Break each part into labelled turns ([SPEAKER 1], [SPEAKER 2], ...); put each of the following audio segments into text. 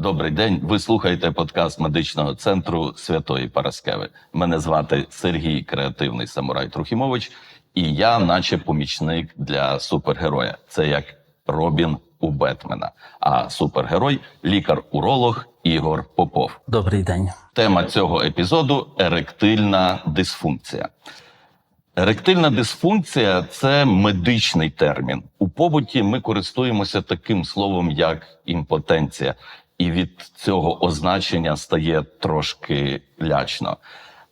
[SPEAKER 1] Добрий день. Ви слухаєте подкаст медичного центру Святої Параскеви. Мене звати Сергій Креативний Самурай Трухімович, і я, наче помічник для супергероя. Це як Робін у Бетмена. А супергерой лікар-уролог Ігор Попов.
[SPEAKER 2] Добрий день.
[SPEAKER 1] Тема цього епізоду еректильна дисфункція. Еректильна дисфункція це медичний термін. У побуті ми користуємося таким словом, як імпотенція, і від цього означення стає трошки лячно.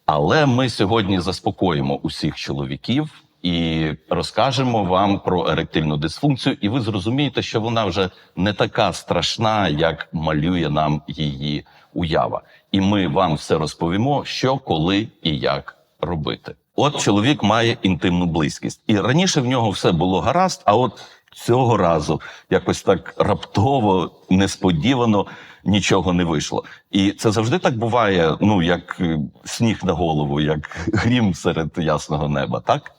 [SPEAKER 1] Але ми сьогодні заспокоїмо усіх чоловіків і розкажемо вам про еректильну дисфункцію, і ви зрозумієте, що вона вже не така страшна, як малює нам її уява. І ми вам все розповімо, що, коли і як робити. От чоловік має інтимну близькість, і раніше в нього все було гаразд. А от цього разу якось так раптово, несподівано нічого не вийшло. І це завжди так буває. Ну як е, сніг на голову, як грім серед ясного неба, так?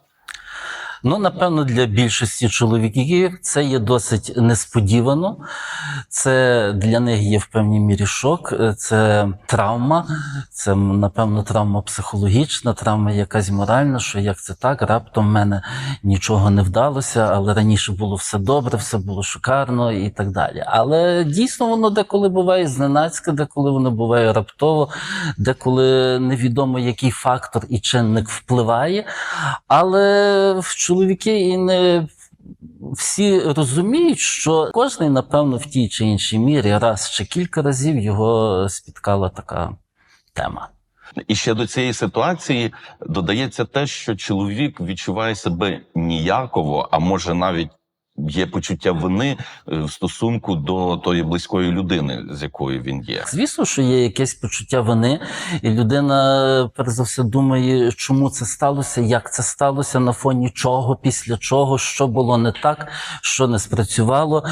[SPEAKER 2] Ну, напевно, для більшості чоловіків це є досить несподівано. Це для них є в певній мірі шок, е, це травма, це, напевно, травма психологічна, травма якась моральна, що як це так, раптом в мене нічого не вдалося, але раніше було все добре, все було шикарно і так далі. Але дійсно воно деколи буває зненацька, деколи воно буває раптово, деколи невідомо який фактор і чинник впливає. Але в чоловіки і не всі розуміють, що кожен, напевно, в тій чи іншій мірі раз чи кілька разів його спіткала така тема.
[SPEAKER 1] І ще до цієї ситуації додається те, що чоловік відчуває себе ніяково, а може навіть є почуття вини е, в стосунку до тої близької людини, з якою він є.
[SPEAKER 2] Звісно, що є якесь почуття вини, і людина, перш за все, думає, чому це сталося, як це сталося, на фоні чого, після чого, що було не так, що не спрацювало,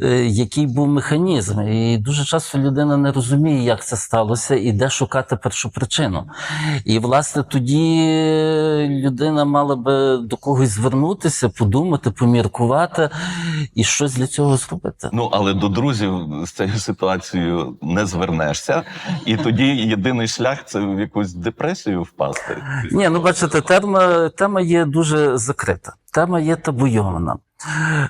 [SPEAKER 2] е, який був механізм. І дуже часто людина не розуміє, як це сталося, і де шукати першу причину. І, власне, тоді людина мала би до когось звернутися, подумати, поміркувати і щось для цього зробити.
[SPEAKER 1] Ну але до друзів з цією ситуацією не звернешся, і тоді єдиний шлях це в якусь депресію впасти.
[SPEAKER 2] Ні, ну бачите, тема, тема є дуже закрита. Тема є табуйована.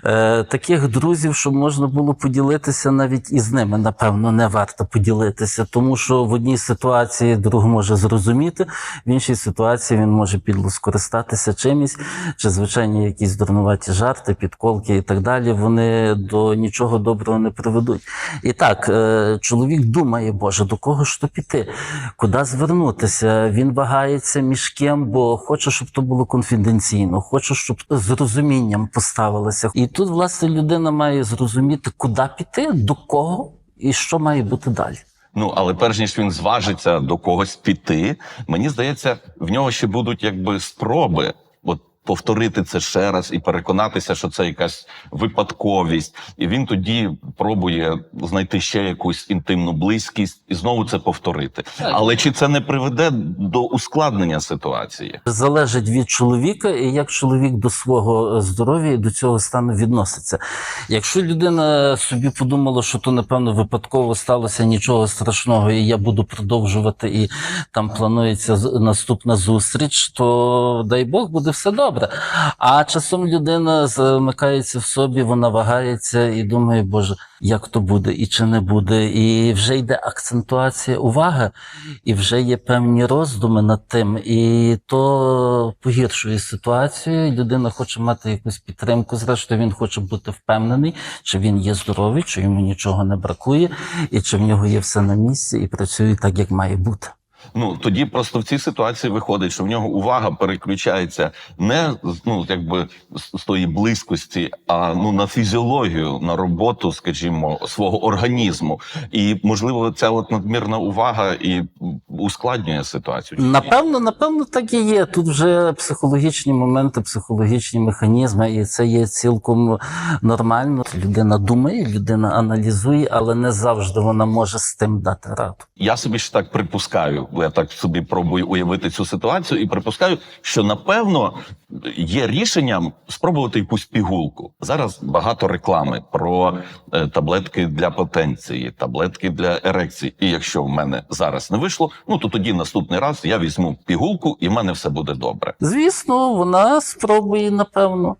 [SPEAKER 2] Е, таких друзів, щоб можна було поділитися навіть із ними, напевно, не варто поділитися, тому що в одній ситуації друг може зрозуміти, в іншій ситуації він може підло скористатися чимось, чи звичайні якісь дурнуваті жарти, підколки і так далі. Вони до нічого доброго не приведуть. І так, е, чоловік думає, Боже, до кого ж то піти, куди звернутися? Він вагається між ким, бо хоче, щоб то було конфіденційно, хоче, щоб з розумінням поставилися. І тут, власне, людина має зрозуміти, куди піти, до кого і що має бути далі.
[SPEAKER 1] Ну але перш ніж він зважиться до когось піти, мені здається, в нього ще будуть якби спроби. Повторити це ще раз і переконатися, що це якась випадковість, і він тоді пробує знайти ще якусь інтимну близькість і знову це повторити. Але чи це не приведе до ускладнення ситуації?
[SPEAKER 2] Залежить від чоловіка, і як чоловік до свого здоров'я і до цього стану відноситься. Якщо людина собі подумала, що то напевно випадково сталося нічого страшного, і я буду продовжувати, і там планується наступна зустріч, то дай Бог буде все добре. А часом людина замикається в собі, вона вагається і думає, Боже, як то буде і чи не буде. І вже йде акцентуація уваги, і вже є певні роздуми над тим, і то погіршує ситуацію. Людина хоче мати якусь підтримку. Зрештою, він хоче бути впевнений, чи він є здоровий, чи йому нічого не бракує, і чи в нього є все на місці, і працює так, як має бути.
[SPEAKER 1] Ну тоді просто в цій ситуації виходить, що в нього увага переключається не ну якби з з тої близькості, а ну на фізіологію, на роботу, скажімо, свого організму. І можливо, ця от надмірна увага і ускладнює ситуацію.
[SPEAKER 2] Напевно, напевно, так і є. Тут вже психологічні моменти, психологічні механізми, і це є цілком нормально. Людина думає, людина аналізує, але не завжди вона може з тим дати раду.
[SPEAKER 1] Я собі ж так припускаю. Я так собі пробую уявити цю ситуацію і припускаю, що напевно є рішенням спробувати якусь пігулку. Зараз багато реклами про е, таблетки для потенції, таблетки для ерекції. І якщо в мене зараз не вийшло, ну то тоді наступний раз я візьму пігулку, і в мене все буде добре.
[SPEAKER 2] Звісно, вона спробує, напевно.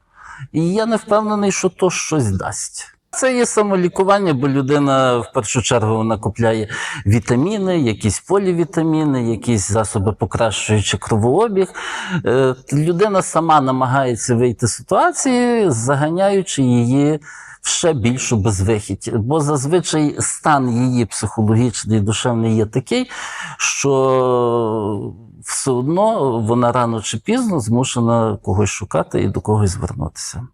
[SPEAKER 2] І я не впевнений, що то щось дасть. Це є самолікування, бо людина в першу чергу вона купляє вітаміни, якісь полівітаміни, якісь засоби покращуючи кровообіг. Е, Людина сама намагається вийти з ситуації, заганяючи її в ще більшу безвихідь. Бо зазвичай стан її психологічний і душевний є такий, що все одно вона рано чи пізно змушена когось шукати і до когось звернутися.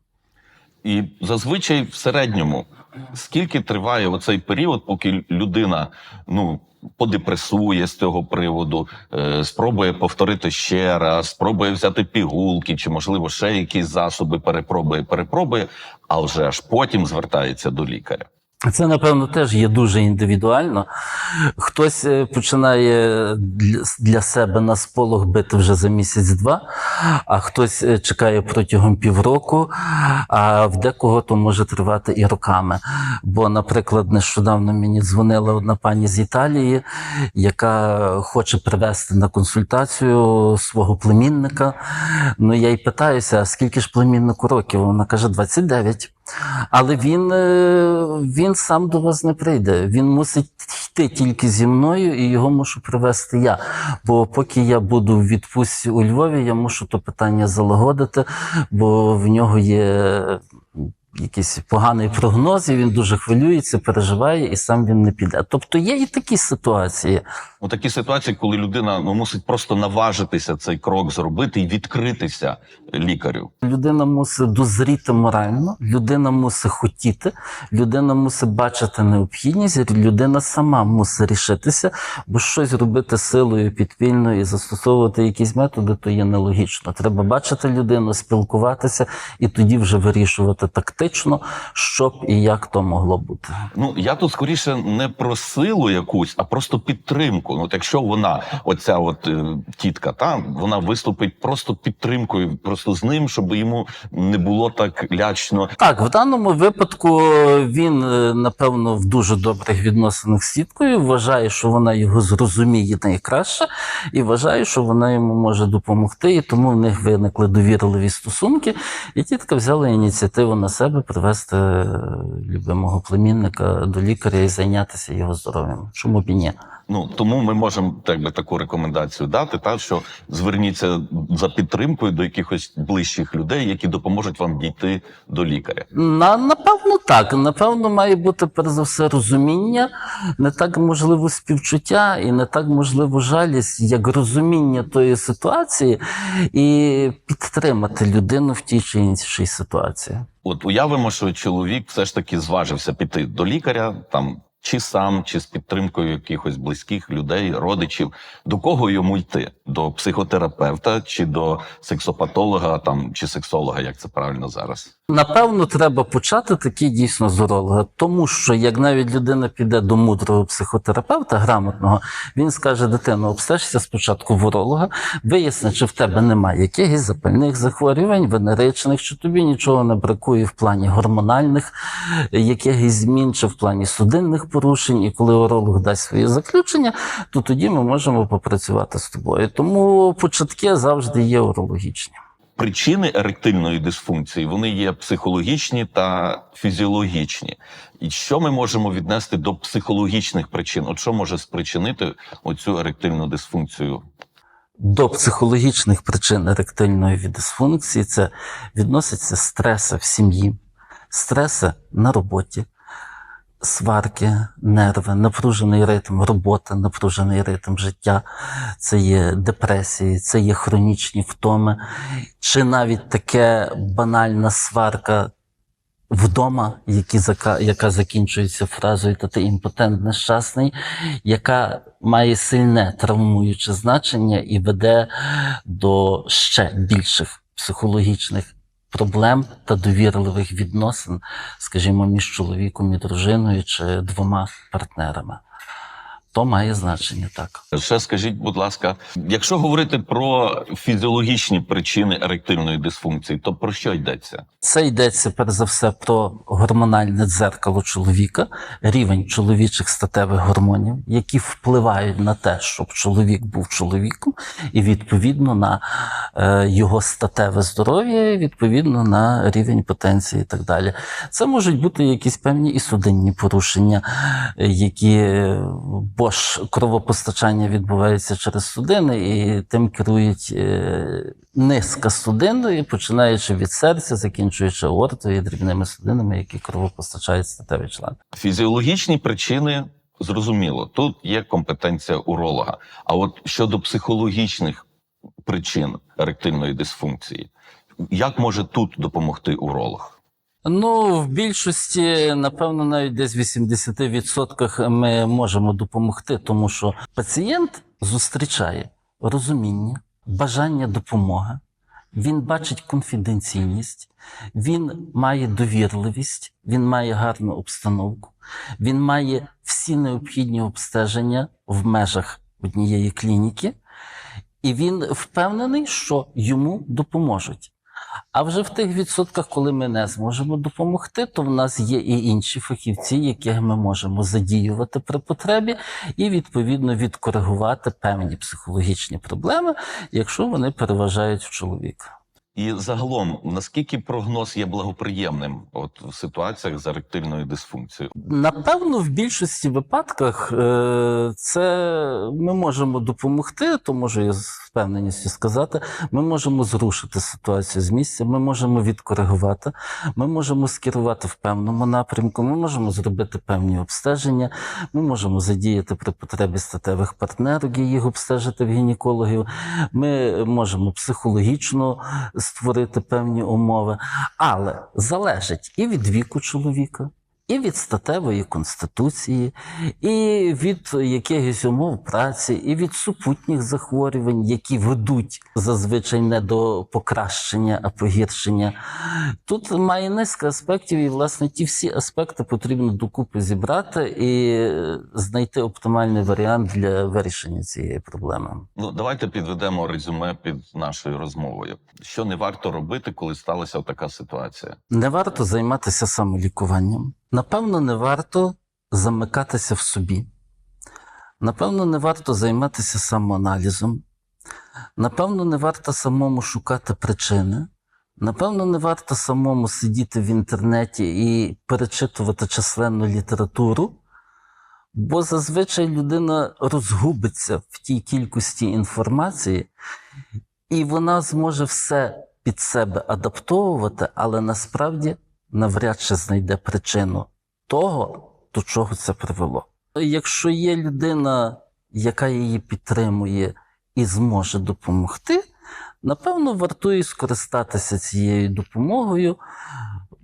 [SPEAKER 1] І зазвичай в середньому скільки триває оцей період, поки людина ну подепресує з цього приводу, е, спробує повторити ще раз, спробує взяти пігулки, чи можливо ще якісь засоби перепробує, перепробує, а вже аж потім звертається до лікаря.
[SPEAKER 2] Це, напевно, теж є дуже індивідуально. Хтось е, починає для- себе на сполох бити вже за місяць-два, а хтось е, чекає протягом півроку, а в декого то може тривати і роками. Бо, наприклад, нещодавно мені дзвонила одна пані з Італії, яка хоче привезти на консультацію свого племінника. Ну, я й питаюся, а скільки ж племіннику років? Вона каже, 29. Але він, е, він сам до вас не прийде. Він мусить йти тільки зі мною, і його мушу привезти я. Бо поки я буду в відпустці у Львові, я мушу то питання залагодити, бо в нього є якийсь поганий прогноз, і він дуже хвилюється, переживає, і сам він не піде. Тобто є і такі ситуації.
[SPEAKER 1] У такій ситуації, коли людина ну мусить просто наважитися цей крок зробити і відкритися лікарю.
[SPEAKER 2] Людина мусить дозріти морально, людина мусить хотіти, людина мусить бачити необхідність, людина сама мусить рішитися, бо щось робити силою підпільно і застосовувати якісь методи, то є нелогічно. Треба бачити людину, спілкуватися і тоді вже вирішувати тактично, що б і як то могло бути.
[SPEAKER 1] Ну я тут скоріше не про силу якусь, а просто підтримку. Ну, от якщо вона, оця от е, тітка, та вона виступить просто підтримкою, просто з ним, щоб йому не було так лячно.
[SPEAKER 2] Так, в даному випадку він, е, напевно, в дуже добрих відносинах з тіткою, вважає, що вона його зрозуміє найкраще, і вважає, що вона йому може допомогти, і тому в них виникли довірливі стосунки. І тітка взяла ініціативу на себе привезти е, любимого племінника до лікаря і зайнятися його здоров'ям. Чому б і ні?
[SPEAKER 1] Ну тому ми можемо так би таку рекомендацію дати, та що зверніться за підтримкою до якихось ближчих людей, які допоможуть вам дійти до лікаря.
[SPEAKER 2] На, напевно, так. Напевно, має бути перш за все розуміння, не так можливо співчуття і не так можливо жалість, як розуміння тої ситуації і підтримати людину в тій чи іншій ситуації.
[SPEAKER 1] От уявимо, що чоловік все ж таки зважився піти до лікаря, там чи сам, чи з підтримкою якихось близьких людей, родичів. До кого йому йти? До психотерапевта, чи до сексопатолога, там чи сексолога, як це правильно зараз?
[SPEAKER 2] Напевно, треба почати таки дійсно з уролога, тому що як навіть людина піде до мудрого психотерапевта, грамотного, він скаже: дитино, обстежся спочатку в уролога, виясни, чи в тебе немає якихось запальних захворювань, венеричних, чи тобі нічого не бракує в плані гормональних якихось змін, чи в плані судинних порушень. І коли уролог дасть своє заключення, то тоді ми можемо попрацювати з тобою. Тому початки завжди є урологічні.
[SPEAKER 1] Причини еректильної дисфункції вони є психологічні та фізіологічні. І що ми можемо віднести до психологічних причин? От що може спричинити оцю еректильну дисфункцію?
[SPEAKER 2] До психологічних причин еректильної дисфункції це відносяться стреси в сім'ї, стреси на роботі, сварки, нерви, напружений ритм роботи, напружений ритм життя, це є депресії, це є хронічні втоми, чи навіть таке банальна сварка. Вдома, які, яка закінчується фразою та ти імпотент нещасний, яка має сильне травмуюче значення і веде до ще більших психологічних проблем та довірливих відносин, скажімо, між чоловіком і дружиною чи двома партнерами. То має значення так.
[SPEAKER 1] Ще скажіть, будь ласка, якщо говорити про фізіологічні причини еректильної дисфункції, то про що йдеться?
[SPEAKER 2] Це йдеться перш за все про гормональне дзеркало чоловіка, рівень чоловічих статевих гормонів, які впливають на те, щоб чоловік був чоловіком, і відповідно на е, його статеве здоров'я, і відповідно на рівень потенції і так далі. Це можуть бути якісь певні і судинні порушення, е, які е, бо ж кровопостачання відбувається через судини, і тим керують е, низка судин, починаючи від серця, закінчуючи аортою і дрібними судинами, які кровопостачають статевий член.
[SPEAKER 1] Фізіологічні причини зрозуміло, тут є компетенція уролога. А от щодо психологічних причин еректильної дисфункції, як може тут допомогти уролог?
[SPEAKER 2] Ну, в більшості, напевно, навіть десь в 80% ми можемо допомогти, тому що пацієнт зустрічає розуміння, бажання допомоги, він бачить конфіденційність, він має довірливість, він має гарну обстановку, він має всі необхідні обстеження в межах однієї клініки, і він впевнений, що йому допоможуть. А вже в тих відсотках, коли ми не зможемо допомогти, то в нас є і інші фахівці, яких ми можемо задіювати при потребі, і відповідно відкоригувати певні психологічні проблеми, якщо вони переважають в чоловіка.
[SPEAKER 1] І загалом, наскільки прогноз є благоприємним от в ситуаціях з еректильною дисфункцією?
[SPEAKER 2] Напевно, в більшості випадках е, це ми можемо допомогти, то можу я з впевненістю сказати. Ми можемо зрушити ситуацію з місця, ми можемо відкоригувати, ми можемо скерувати в певному напрямку, ми можемо зробити певні обстеження, ми можемо задіяти при потребі статевих партнерів і їх обстежити в гінекологів. Ми можемо психологічно створити певні умови, але залежить і від віку чоловіка. І від статевої конституції, і від якихось умов праці, і від супутніх захворювань, які ведуть зазвичай не до покращення, а погіршення. Тут має низка аспектів, і власне ті всі аспекти потрібно докупи зібрати і знайти оптимальний варіант для вирішення цієї проблеми.
[SPEAKER 1] Ну давайте підведемо резюме під нашою розмовою. Що не варто робити, коли сталася така ситуація?
[SPEAKER 2] Не варто займатися самолікуванням. Напевно, не варто замикатися в собі. Напевно, не варто займатися самоаналізом. Напевно, не варто самому шукати причини. Напевно, не варто самому сидіти в інтернеті і перечитувати численну літературу, бо зазвичай людина розгубиться в тій кількості інформації, і вона зможе все під себе адаптовувати, але насправді навряд чи знайде причину того, до чого це привело. Якщо є людина, яка її підтримує і зможе допомогти, напевно, вартує скористатися цією допомогою,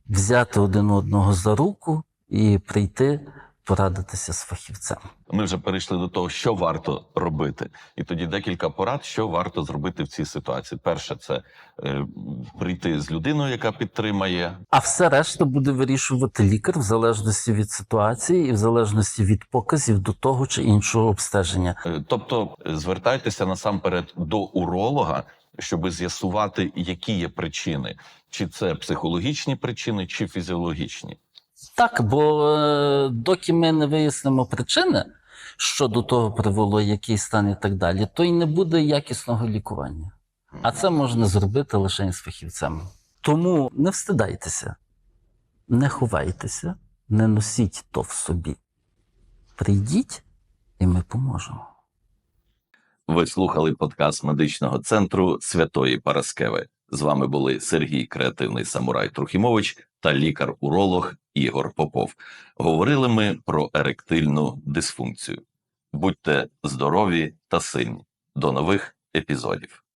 [SPEAKER 2] взяти один одного за руку і прийти порадитися з фахівцем.
[SPEAKER 1] Ми вже перейшли до того, що варто робити, і тоді декілька порад, що варто зробити в цій ситуації. Перше, це е, прийти з людиною, яка підтримає.
[SPEAKER 2] А все решта буде вирішувати лікар в залежності від ситуації і в залежності від показів до того чи іншого обстеження.
[SPEAKER 1] Е, Тобто звертайтеся насамперед до уролога, щоб з'ясувати, які є причини, чи це психологічні причини, чи фізіологічні.
[SPEAKER 2] Так, бо е, доки ми не вияснимо причини, що до того привело, який стан і так далі, то й не буде якісного лікування. А це можна зробити лише з фахівцем. Тому не встидайтеся, не ховайтеся, не носіть то в собі. Прийдіть, і ми поможемо.
[SPEAKER 1] Ви слухали подкаст медичного центру Святої Параскеви. З вами були Сергій Креативний Самурай Трухімович та лікар-уролог Ігор Попов. Говорили ми про еректильну дисфункцію. Будьте здорові та сильні. До нових епізодів.